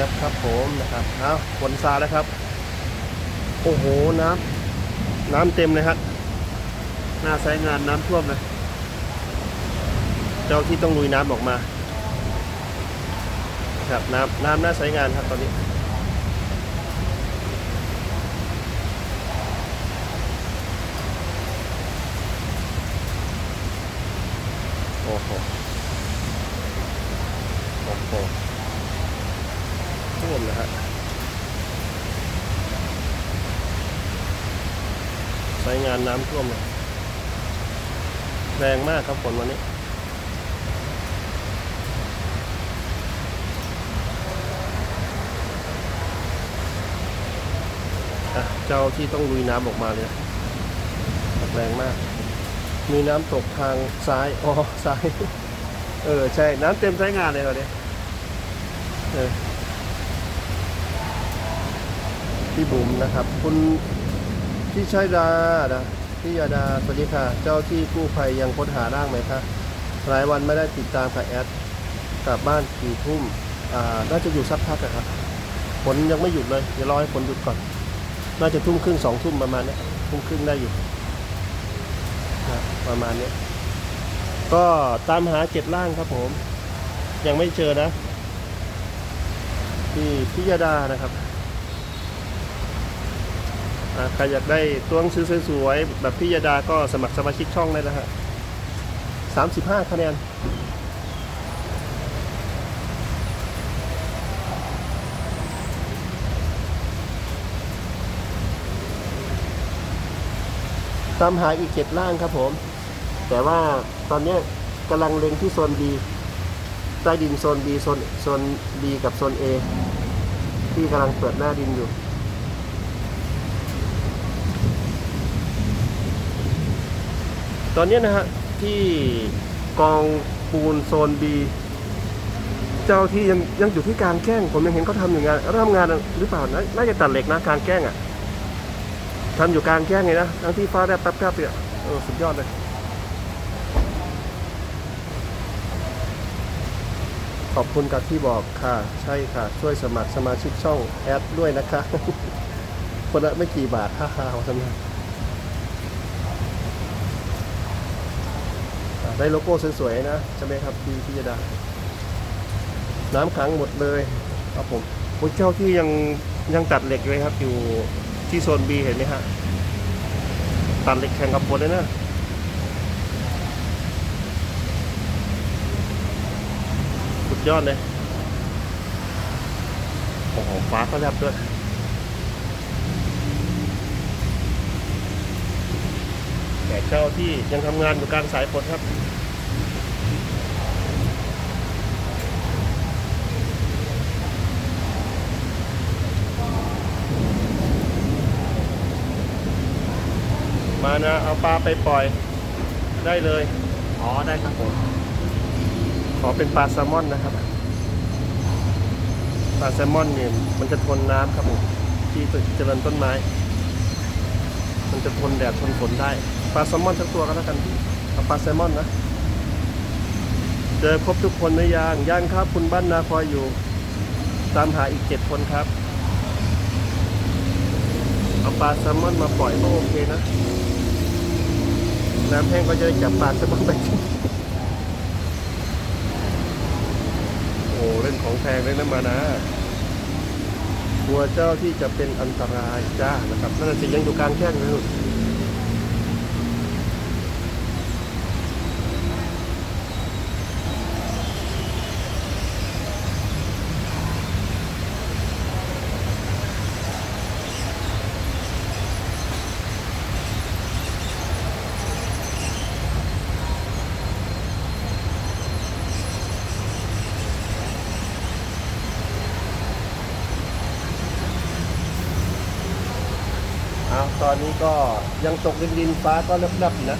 จี๊ยบครับผมนะครับเอาฝนซาแล้วครับ โอ้โหน้ำน้ำเต็มเลยครับหน้าไซต์งานน้ำท่วมเลยเจ้าที่ต้องลุยน้ำออกมา ครับน้ำน้ำหน้าไซต์งานครับตอนนี้โอ้โหโอ้โห ท่วมนะฮะใช้งานน้ำท่วมเลยแรงมากครับฝนวันนี้ เจ้าที่ต้องลุยน้ำออกมาเลยแรงมาก มีน้ำตกทางซ้าย อ๋อ ซ้าย เออ ใช่ น้ำเต็มใช้งานเลยตอนนี้เออ พี่บุ๋มนะครับ คุณพี่ชัยดานะพี่ยาดาสวัสดีค่ะ เจ้าที่กู้ภัยยังค้นหาร่างไหมคะหลายวันไม่ได้ติดตามค่ะแอดกลับบ้านกี่ทุ่มอ่าน่าจะอยู่สักพักอะครับฝนยังไม่หยุดเลยเดี๋ยวรอให้ฝนหยุดก่อน น่าจะทุ่มครึ่งสองทุ่มประมาณนี้ทุ่มครึ่งได้อยู่นะประมาณนี้ก็ตามหาเจ็ดล่างครับผม ยังไม่เจอนะ ที่พิยดานะครับ ใครอยากได้ตัวหนังสือสวยๆแบบพิยดาก็สมัครสมาชิกช่องได้นะฮะสามสิบห้าคะแนนตามหาอีกเจ็ดล่างครับผม แต่ว่าตอนนี้กำลังเล็งที่โซน B ใต้ดินโซน B โซนโซน B กับโซน A ที่กำลังเปิดหน้าดินอยู่ ตอนนี้นะฮะที่กองปูนโซน B เจ้าที่ยังยังอยู่ที่การแกล้ง ผมยังเห็นเขาทำอยู่งานเริ่มงานหรือเปล่านาน่าจะตัดเหล็กนะการแกล้งอะทำอยู่กางแกล้งไงนะทั้งที่ฟ้าแลบแป๊บๆเนี่ยเออสุดยอดเลยขอบคุณกับที่บอกค่ะ ใช่ค่ะ ช่วยสมัครสมาชิกช่องแอดด้วยนะคะ คนละไม่กี่บาทฮ่าฮ่าๆเอาทำไมอ่ ได้โลโก้สวยๆนะใช่ไหมครับพี่พิยดา น้ำขังหมดเลยครับผมโอ้ยเจ้าที่ยังยังตัดเหล็กเลยครับ อยู่ที่โซน B เห็นไหมฮะตัดเหล็กแข่งกับฝนเลยนะสุดยอดเลยโอ้โหฟ้าก็แลบด้วย แต่ เจ้าที่ยังทำงานอยู่กลางสายฝนครับมานะเอาปลาไปปล่อยได้เลย อ๋อ ได้ครับผม ขอเป็นปลาแซลมอนนะครับ ปลาแซลมอนเนี่ยมันจะทนน้ำครับผมที่เจริญต้นไม้ มันจะทนแดดทนฝนได้ ปลาแซลมอนทั้งตัวก็แล้วกันพี่เอาปลาแซลมอนนะ เจอครบทุกคนหรือยังยังครับคุณบ้านนาคอยอยู่ ตามหาอีกเจ็ดคนครับ เอาปลาแซลมอนมาปล่อยก็โอเคนะ น้ำแห้งก็จะได้จับปลาแซลมอนไปกินโอ้เล่นของแพงเลยนะมานะกลัวเจ้าที่จะเป็นอันตรายจ้านะครับนั่นนะสิยังอยู่กลางแจ้งเลย ตอนนี้ก็ยังตกดินดินฟ้าก็เลิบๆนะ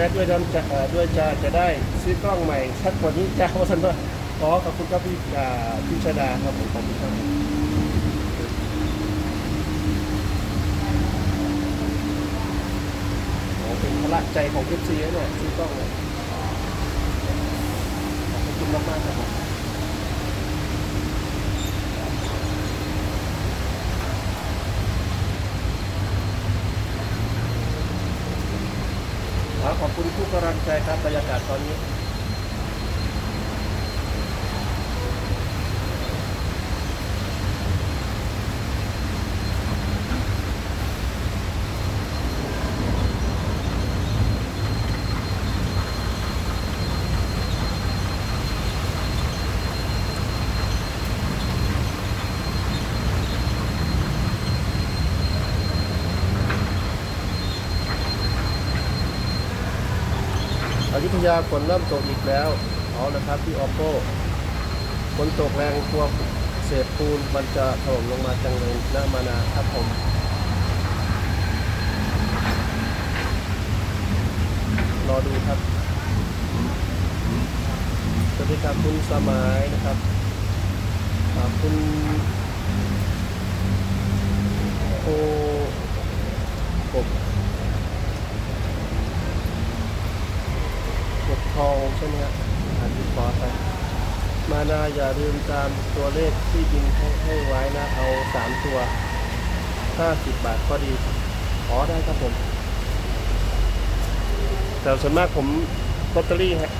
นะแอดด้วยน้ำจะด้วยจะจะได้ซื้อกล้องใหม่ชัดกว่านี้จ้าว่าสันว่าอ๋อขอบคุณครับพี่พิชดาครับผมขอบคุณครับเป็นพละใจของเอฟซีเนี่ยซื้อกล้องเลยขอบคุณมากมากครับผมขอขอบคุณทุ กกำลังใจครับบรรยากาศตอนนี้ อ ยาฝนเริ่มตกอีกแล้วเอาละครับที่ออโป้ฝนตกแรงกลัวเศษปูนมันจะถล่มลงมาจังเลยหน้ามานาครับผมรอดูครับสวัสดีครับคุณสมัยนะครับขอบคุณโคกบ กดท องใช่ไหมครับอ่านที่ขอไปมานาอย่าลืมตามตัวเลขที่บินให้ให้ไว้นะ เอาสามตัวห้าสิบบาทก็ดีขอได้ครับผม แต่ส่วนมากผมลอตเตอรี่ฮะ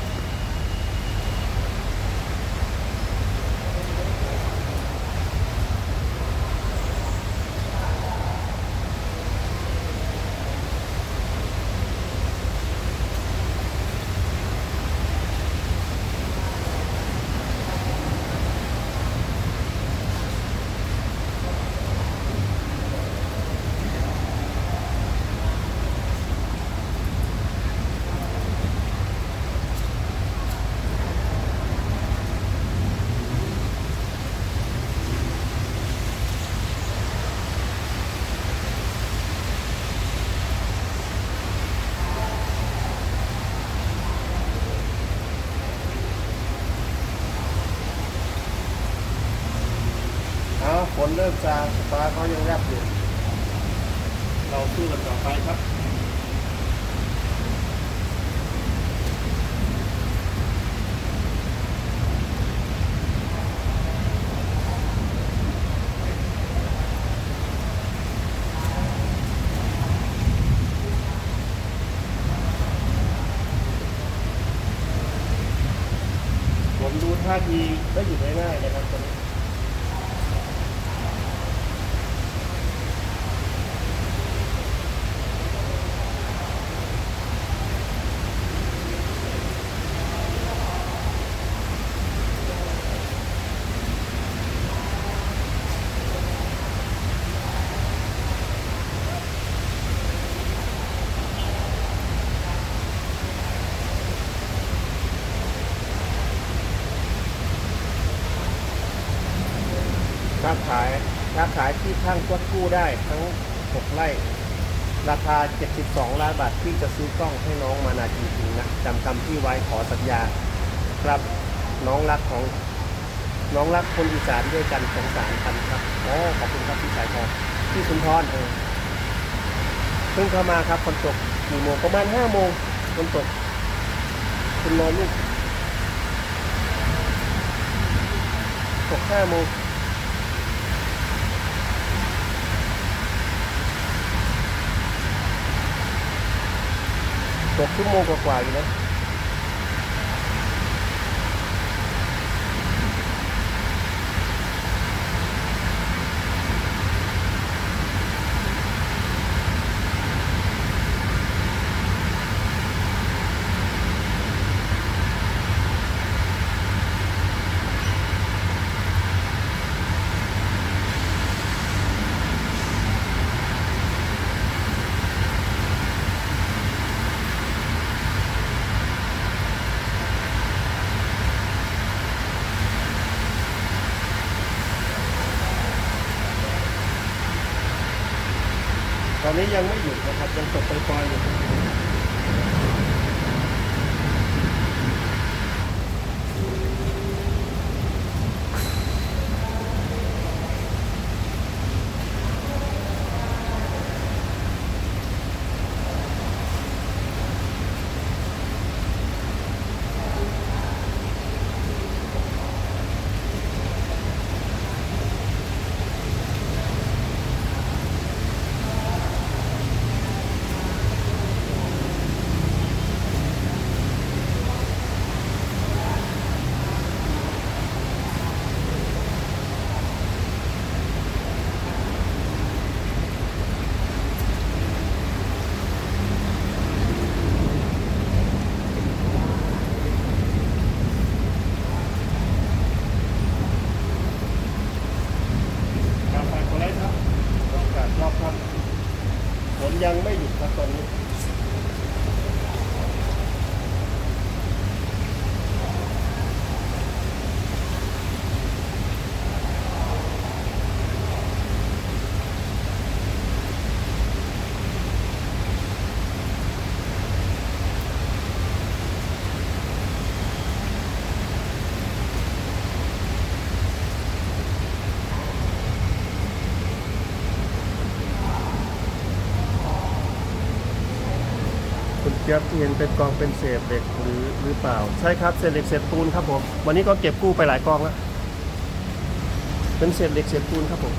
เริ่มจางสปาเขายังแรบอยู่ เราสู้กันต่อไปครับ ผมดูท่าทีก็อยู่ง่ายๆนะครับตอนนี้ ค้าขายค้า ขายที่ทั้งกวดกู้ได้ทั้ง 6 ไร่ ราคา 72 ล้านบาทที่จะซื้อกล้องให้น้องมานาจริงๆนะจำคำที่ไว้ขอสัญญา ครับน้องรักของน้องรักคนอีสานด้วยกันสงสารกันครับโอ้ขอบคุณครับพี่สายทองพี่สุนทรเออเพิ่งเข้ามาครับฝนตกกี่โมงประมาณห้าโมงฝนตก คุณนอนลูกตกห้าโมง ตกชั่วโมงกว่าๆอยู่นะ อนนี้ยังไม่หยุดนะครับยังตกปล่อยๆอยู่ จี๊ยบที่เห็นเป็นกองเป็นเศษเหล็กหรือหรือเปล่า ใช่ครับเศษเหล็กเศษปูนครับผมวันนี้ก็เก็บกู้ไปหลายกองแล้วเป็นเศษเหล็กเศษปูนครับผม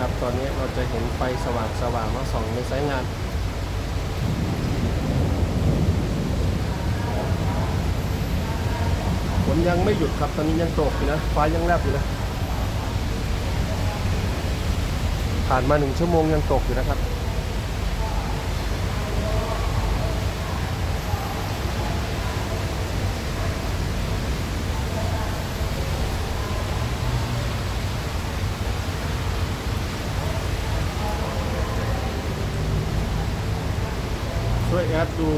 ครับ ตอนนี้เราจะเห็นไฟสว่างสว่างมาส่องในสายงาน ฝนยังไม่หยุดครับตอนนี้ยังตกอยู่นะ ฟ้ายังแลบอยู่นะ ผ่านมาหนึ่งชั่วโมงยังตกอยู่นะครับ ช่วยแอดดู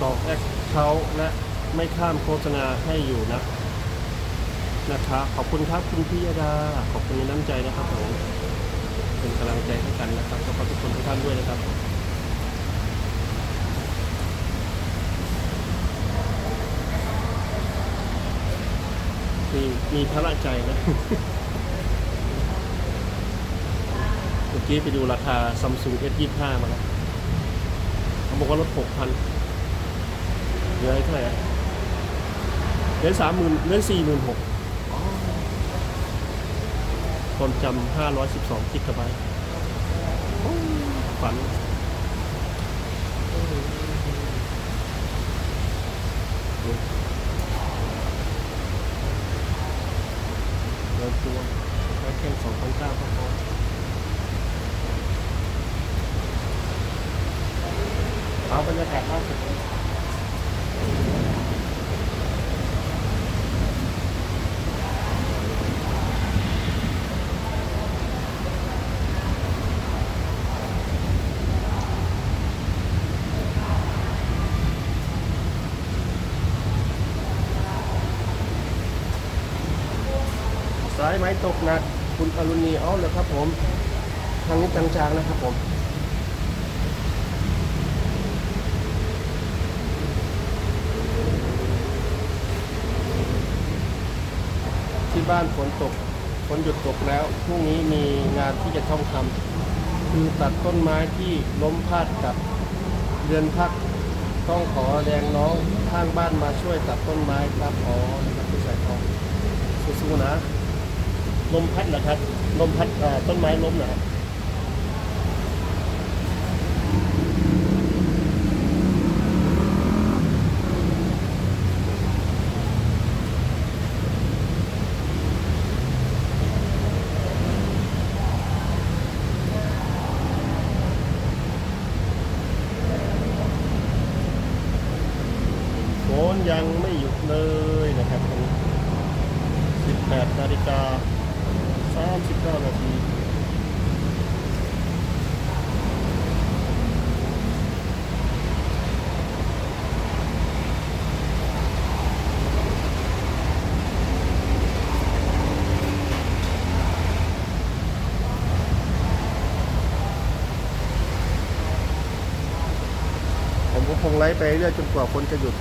สองแอคเขาและไม่ข้ามโฆษณาให้อยู่นะนะครับขอบคุณครับคุณพิยดา ขอบคุณในน้ำใจนะครับผมเป็นกำลังใจให้กันนะครับขอบคุณทุกคนทุกท่านด้วยนะครับมีมีพระใจนะ เมื่อกี้ไปดูราคา Samsung S25 มาแล้ว บอกว่าลดหกพันเหลือเท่าไหร่อะเหลือสามหมื่นเหลือสี่หมื่นหกความจำห้าร้อยสิบสองกิกะไบต์ฝันเริ่มตัวแค่แค่สองพันเก้าพอ เอาบรรยากาศล่าสุดสายไม้ตกหนักคุณอรุณีเอาเลยครับผม ทางนี้จางๆนะครับผม บ้านฝนตกฝนหยุดตกแล้วพรุ่งนี้มีงานที่จะต้องทำคือตัดต้นไม้ที่ล้มพาดกับเรือนพัก ต้องขอแรงน้องข้างบ้านมาช่วยตัดต้นไม้ครับอ๋อนะครับพี่สายทองสู้ๆนะ ลมพัดเหรอครับ ลมพัดต้นไม้ล้มเหรอครับฝนยังไม่หยุดเลยนะครับตรงนี้18นาฬิกา39นาที ผมก็ คงไลฟ์ไปเรื่อยจนกว่าคนจะหยุด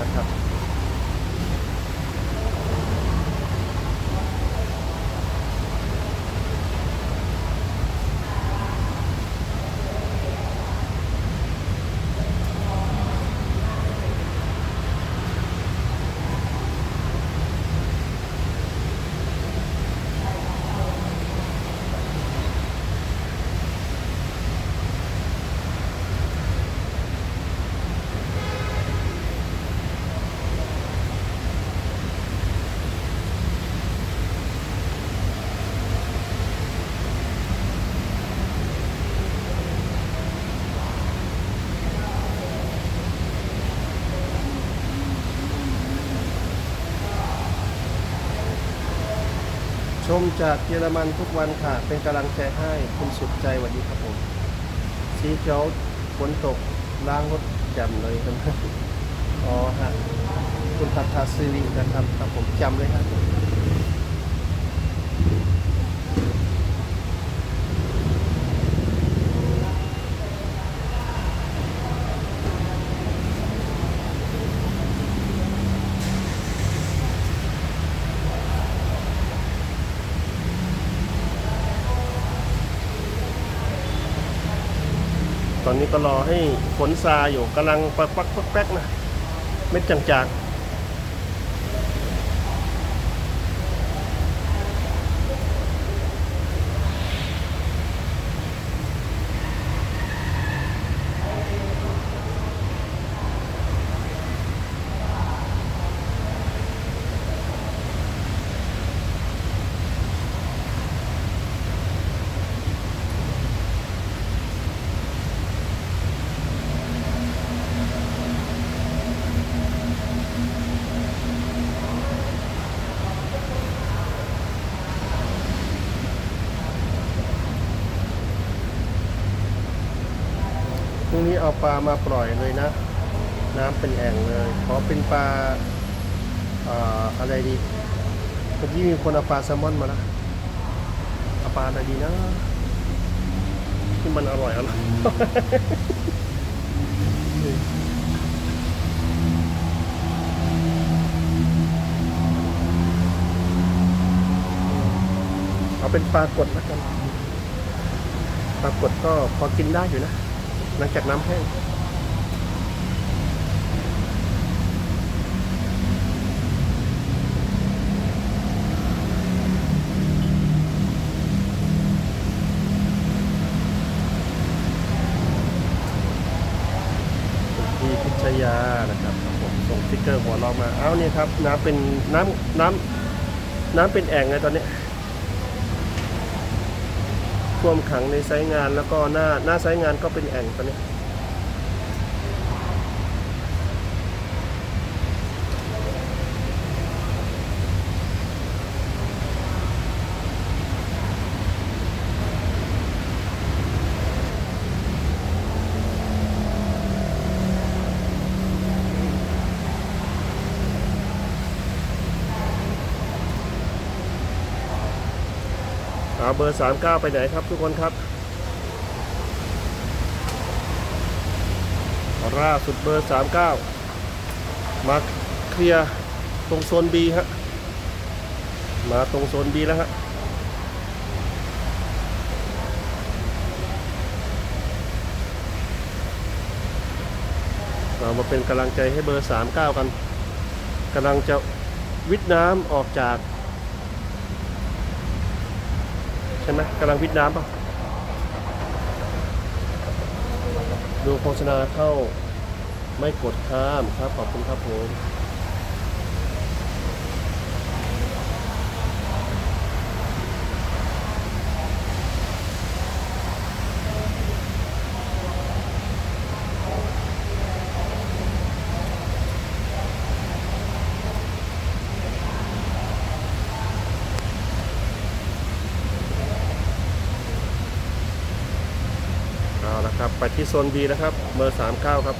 นะครับ มจากเยอรมันทุกวันค่ะ เป็นกำลังใจให้คุณสุดใจสวัสดีครับผม สีเขียวฝนตกล้างรถจำเลยครับอ๋อฮะคุณพัทธาสิรินะครับครับผมจำเลยครับ นี้ก็รอให้ฝนซาอยู่กำลังปักปักปักแป๊กนะ เม็ดจางๆ เอาปลามาปล่อยเลยนะ น้ำเป็นแอ่งเลย ขอเป็นปลาอ่ออะไรดีเมื่อกี้มีคนเอาปลาแซลมอนมานะเอาปลาอะไรดีนะที่มันอร่อยอร่อยเอาเป็นปลากดแล้วกัน ปลากดก็พอกินได้อยู่นะ หลังจากน้ำแห้งที่พิชยานะครับผมส่งสติ๊กเกอร์หัวเราะมา เอ้าเนี่ยครับ น้ำเป็นน้ำน้ำน้ำเป็นแอ่งเลยตอนนี้ ท่วมขังในไซต์งานแล้วก็หน้าหน้าไซต์งานก็เป็นแอ่งตอนนี้ เอาเบอร์ 39 ไปไหนครับทุกคนครับล่าสุดเบอร์ 39 มาเคลียร์ตรงโซน B ฮะ มาตรงโซน B แล้วฮะเรามาเป็นกำลังใจให้เบอร์ 39 กันกำลังจะวิทย์น้ำออกจาก ใช่ไหมกำลังวิดน้ำป่ะ ดูโฆษณาเข้าไม่กดข้ามครับ ขอบคุณครับผม เอาละครับ ไป ที่โซน B นะครับ เบอร์ 39 ครับ